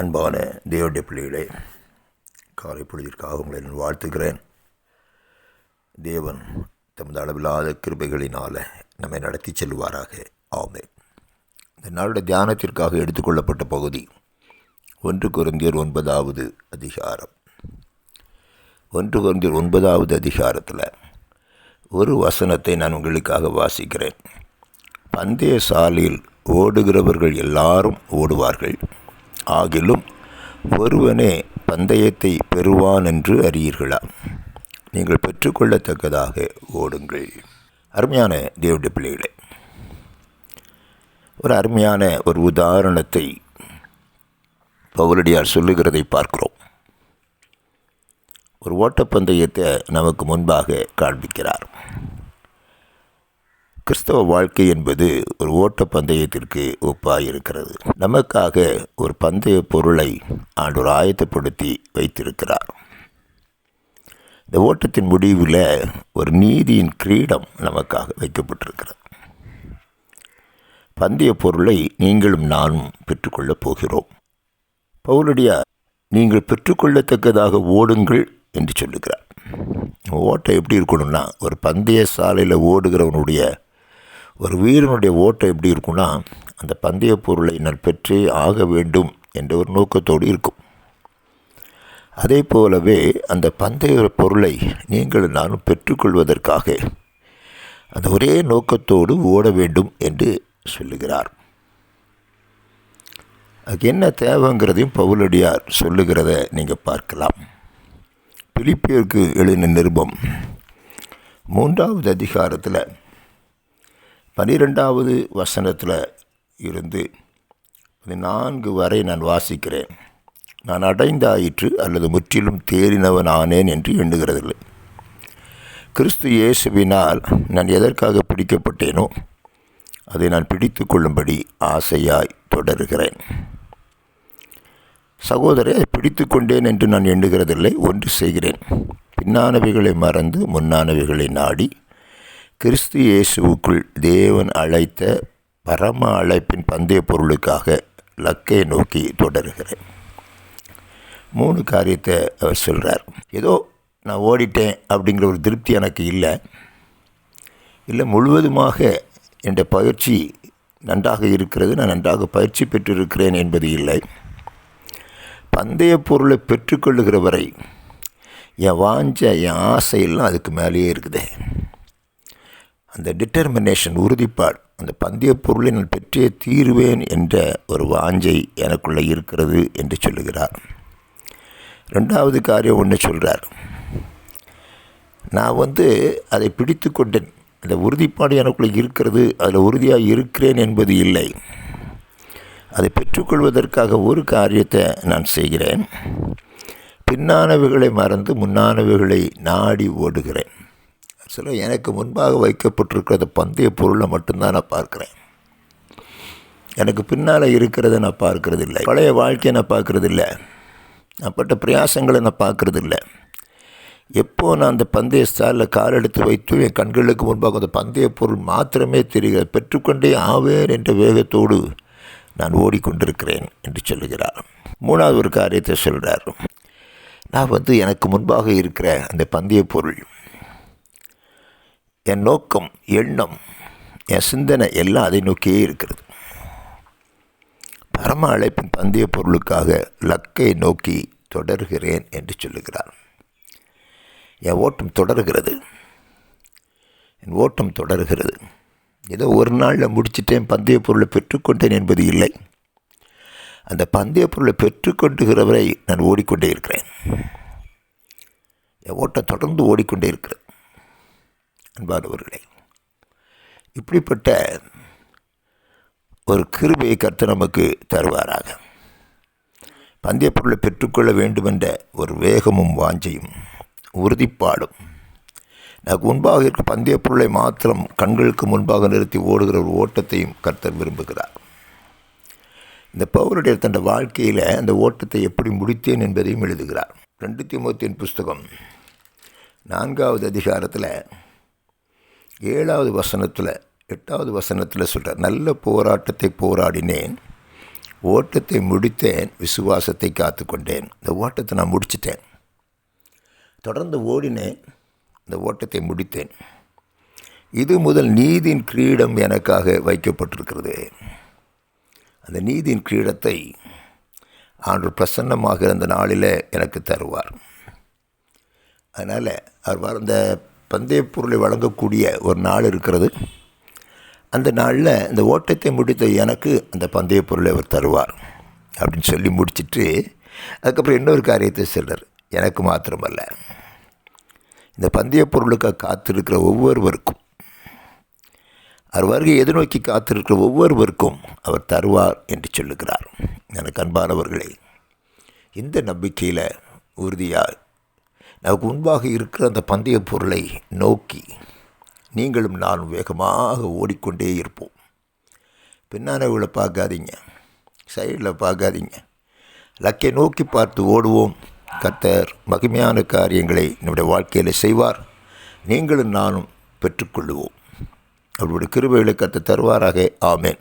அன்பான தேவடைய பிள்ளைகளே காலை பொழுதிற்காக உங்களை நான் வாழ்த்துகிறேன். தேவன் தமது அளவில்லாத கிருபைகளினால் நம்மை நடத்தி செல்வாராக ஆமே இந்த நாளுடைய தியானத்திற்காக எடுத்துக்கொள்ளப்பட்ட பகுதி ஒன்று குருந்தியர் ஒன்பதாவது அதிகாரம். ஒன்று குருந்தியர் ஒன்பதாவது அதிகாரத்தில் ஒரு வசனத்தை நான் உங்களுக்காக வாசிக்கிறேன். பந்தய சாலையில் ஓடுகிறவர்கள் எல்லாரும் ஓடுவார்கள். ஆகிலும் ஒருவனே பந்தயத்தை பெறுவான் என்று அறியீர்களா? நீங்கள் பெற்றுக்கொள்ளத்தக்கதாக ஓடுங்கள். அருமையான தேவடைய பிள்ளைகளே ஒரு அருமையான ஒரு உதாரணத்தை பவுலடியார் சொல்லுகிறதை பார்க்கிறோம். ஒரு ஓட்டப்பந்தயத்தை நமக்கு முன்பாக காண்பிக்கிறார். கிறிஸ்தவ வாழ்க்கை என்பது ஒரு ஓட்டப்பந்தயத்திற்கு ஒப்பாக இருக்கிறது நமக்காக ஒரு பந்தய பொருளை ஆண்டவர் ஆயத்தப்படுத்தி வைத்திருக்கிறார். இந்த ஓட்டத்தின் முடிவில் ஒரு நீதியின் கிரீடம் நமக்காக வைக்கப்பட்டிருக்கிறது. பந்தய பொருளை நீங்களும் நானும் பெற்றுக்கொள்ளப் போகிறோம். பவுலடியா நீங்கள் பெற்றுக்கொள்ளத்தக்கதாக ஓடுங்கள் என்று சொல்லுகிறார். ஓட்டம் எப்படி இருக்கணும்னா ஒரு பந்தய சாலையில் ஓடுகிறவனுடைய ஒரு வீரனுடைய ஓட்டம் எப்படி இருக்கும்னா அந்த பந்தய பொருளை நான் பெற்றே ஆக வேண்டும் என்ற ஒரு நோக்கத்தோடு இருக்கும். அதே போலவே அந்த பந்தய பொருளை நீங்கள் நானும் பெற்றுக்கொள்வதற்காக அந்த ஒரே நோக்கத்தோடு ஓட வேண்டும் என்று சொல்லுகிறார். அதுக்கு என்ன தேவைங்கிறதையும் பவுலடியார் சொல்லுகிறத நீங்கள் பார்க்கலாம். பிலிப்பியருக்கு எழுதின நிருபம் மூன்றாவது அதிகாரத்தில் பனிரெண்டாவது வசனத்தில் இருந்து நான்கு வரை நான் வாசிக்கிறேன். நான் அடைந்தாயிற்று அல்லது முற்றிலும் தேறினவன் ஆனேன் என்று எண்ணுகிறதில்லை. கிறிஸ்து இயேசுவினால் நான் எதற்காக பிடிக்கப்பட்டேனோ அதை நான் பிடித்து கொள்ளும்படி ஆசையாய் தொடர்கிறேன். சகோதரரை பிடித்து கொண்டேன் என்று நான் எண்ணுகிறதில்லை ஒன்று செய்கிறேன். பின்னானவைகளை மறந்து முன்னானவைகளை நாடி கிறிஸ்து இயேசுவுக்குள் தேவன் அழைத்த பரம அழைப்பின் பந்தய பொருளுக்காக லக்கை நோக்கி தொடர்கிறேன். மூணு காரியத்தை அவர் சொல்கிறார் ஏதோ நான் ஓடிட்டேன் அப்படிங்கிற ஒரு திருப்தி எனக்கு இல்லை. இல்லை முழுவதுமாக என்ற பயிற்சி நன்றாக இருக்கிறது. நான் நன்றாக பயிற்சி பெற்றிருக்கிறேன் என்பது இல்லை. பந்தய பொருளை பெற்றுக்கொள்ளுகிற வரை என் வாஞ்ச என் ஆசையெல்லாம் அதுக்கு மேலேயே இருக்குதே. அந்த டிட்டர்மினேஷன் உறுதிப்பாடு அந்த பந்தய பொருளை நான் பெற்றே தீருவேன் என்ற ஒரு வாஞ்சை எனக்குள்ளே இருக்கிறது என்று சொல்லுகிறார். ரெண்டாவது காரியம் ஒன்று சொல்கிறார் நான் வந்து அதை பிடித்து கொண்டேன். அந்த உறுதிப்பாடு எனக்குள்ளே இருக்கிறது அதில் உறுதியாக இருக்கிறேன் என்பது இல்லை. அதை பெற்றுக்கொள்வதற்காக ஒரு காரியத்தை நான் செய்கிறேன். பின்னானவைகளை மறந்து முன்னானவைகளை நாடி ஓடுகிறேன். சில எனக்கு முன்பாக வைக்கப்பட்டிருக்கிற பந்தய பொருளை மட்டும்தான் நான் பார்க்குறேன். எனக்கு பின்னால் இருக்கிறத நான் பார்க்குறதில்லை. பழைய வாழ்க்கையை நான் பார்க்குறதில்ல. அப்பட்ட பிரயாசங்களை நான் பார்க்குறதில்ல. எப்போ நான் அந்த பந்தய ஸ்டாலில் கால் எடுத்து வைத்து என் கண்களுக்கு முன்பாக அந்த பந்தய பொருள் மாத்திரமே தெரிகிறது பெற்றுக்கொண்டே ஆவேன் என்ற வேகத்தோடு நான் ஓடிக்கொண்டிருக்கிறேன் என்று சொல்லுகிறார். மூணாவது ஒரு காரியத்தை சொல்கிறார் நான் வந்து எனக்கு முன்பாக இருக்கிற அந்த பந்தய பொருள் என் நோக்கம் எண்ணம் என் சிந்தனை எல்லாம் அதை நோக்கியே இருக்கிறது. பரம அழைப்பின் பந்தய பொருளுக்காக லக்கை நோக்கி தொடர்கிறேன் என்று சொல்லுகிறார். என் ஓட்டம் தொடர்கிறது. என் ஓட்டம் தொடர்கிறது. ஏதோ ஒரு நாளில் முடிச்சிட்டேன் பந்தய பொருளை பெற்றுக்கொண்டேன் என்பது இல்லை. அந்த பந்தய பொருளை பெற்றுக்கொண்டுகிறவரை நான் ஓடிக்கொண்டே இருக்கிறேன். என் ஓட்டம் தொடர்ந்து ஓடிக்கொண்டே இருக்கிறது. அன்பானவர்களே இப்படிப்பட்ட ஒரு கிருபையை கற்று நமக்கு தருவாராக. பந்தய பொருளை பெற்றுக்கொள்ள வேண்டுமென்ற ஒரு வேகமும் வாஞ்சையும் உறுதிப்பாடும். எனக்கு முன்பாக இருக்க பந்தய பொருளை மாத்திரம் கண்களுக்கு முன்பாக நிறுத்தி ஓடுகிற ஒரு ஓட்டத்தையும் கர்த்தர் விரும்புகிறார். இந்த பவுருடைய தன் வாழ்க்கையில் அந்த ஓட்டத்தை எப்படி முடித்தேன் என்பதையும் எழுதுகிறார். ரெண்டு திமுத்தின் புஸ்தகம் நான்காவது அதிகாரத்தில் ஏழாவது வசனத்தில் எட்டாவது வசனத்தில் சொல்கிறார் நல்ல போராட்டத்தை போராடினேன் ஓட்டத்தை முடித்தேன் விசுவாசத்தை காத்து கொண்டேன் இந்த ஓட்டத்தை நான் முடிச்சிட்டேன். தொடர்ந்து ஓடினேன் இந்த ஓட்டத்தை முடித்தேன். இது முதல் நீதியின் கிரீடம் எனக்காக வைக்கப்பட்டிருக்கிறது. அந்த நீதியின் கிரீடத்தை ஆண்டு பிரசன்னமாக இருந்த நாளில் எனக்கு தருவார். அதனால் அவர் வந்த பந்தயப் பொருளை வழங்கக்கூடிய ஒரு நாள் இருக்கிறது. அந்த நாளில் இந்த ஓட்டத்தை முடித்த எனக்கு அந்த பந்தய பொருளை அவர் தருவார் அப்படின்னு சொல்லி முடிச்சிட்டு அதுக்கப்புறம் இன்னொரு காரியத்தை சொல்றார். எனக்கு மாத்திரமல்ல. இந்த பந்தய பொருளுக்காக காத்திருக்கிற ஒவ்வொருவருக்கும் அவர் வருகை எதிர்நோக்கி காத்திருக்கிற ஒவ்வொருவருக்கும் அவர் தருவார் என்று சொல்லுகிறார். எனக்கு அன்பானவர்களே இந்த நம்பிக்கையில் உறுதியாக நமக்கு முன்பாக இருக்கிற அந்த பந்தய பொருளை நோக்கி நீங்களும் நானும் வேகமாக ஓடிக்கொண்டே இருப்போம். பின்னாரவுகளை பார்க்காதீங்க. சைடில் பார்க்காதீங்க. லக்கை நோக்கி பார்த்து ஓடுவோம். கத்தர் மகிமையான காரியங்களை நம்முடைய வாழ்க்கையில் செய்வார். நீங்களும் நானும் பெற்றுக்கொள்ளுவோம். அவருடைய கிருபைகளை கத்த தருவாராக. ஆமேன்.